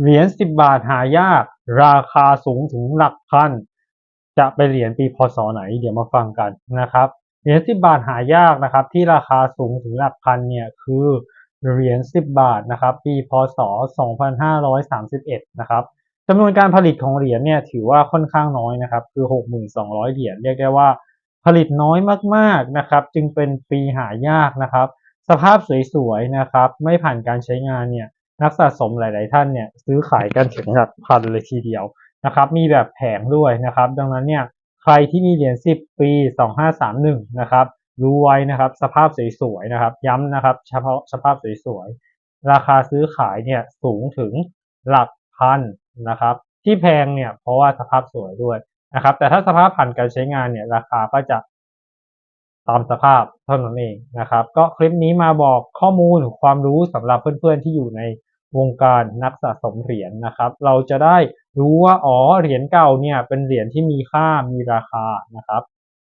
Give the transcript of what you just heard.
เหรียญ10บาทหายาก ราคาสูงถึงหลักพัน จะเป็นเหรียญปีพศไหน เดี๋ยวมาฟังกันนะครับ เหรียญ10บาทหายากนะครับ ที่ราคาสูงถึงหลักพันเนี่ยคือเหรียญ10บาทนะครับปีพศ2531นะครับจำนวนการผลิตของเหรียญเนี่ยถือว่าค่อนข้างน้อยนะครับ คือ6,200เหรียญเรียกได้ว่าผลิตน้อยมากๆนะครับ จึงเป็นปีหายากนะครับ สภาพสวยๆนะครับ ไม่ผ่านการใช้งานเนี่ย นักสะสมหลาย ๆ ท่านเนี่ยซื้อขายกันถึงหลักพันเลยทีเดียวนะครับ มีแบบแผงด้วยนะครับ ดังนั้นเนี่ยใครที่มีเหรียญ10 ปี 2531 นะครับรู้ไว้นะครับ สภาพสวย ๆ นะครับ ย้ำนะครับ เฉพาะสภาพสวย ๆ ราคาซื้อขายเนี่ยสูงถึงหลักพันนะครับ ที่แพงเนี่ยเพราะว่าสภาพสวยด้วยนะครับ แต่ถ้าสภาพผ่านการใช้งานเนี่ยราคาก็จะตามสภาพเท่านั้นเองนะครับ ก็คลิปนี้มาบอกข้อมูลความรู้สำหรับเพื่อน ๆ ที่อยู่ใน วงการนักสะสมเหรียญนะครับ เราจะได้รู้ว่าอ๋อเหรียญเก่าเนี่ยเป็นเหรียญที่มีค่ามีราคานะครับ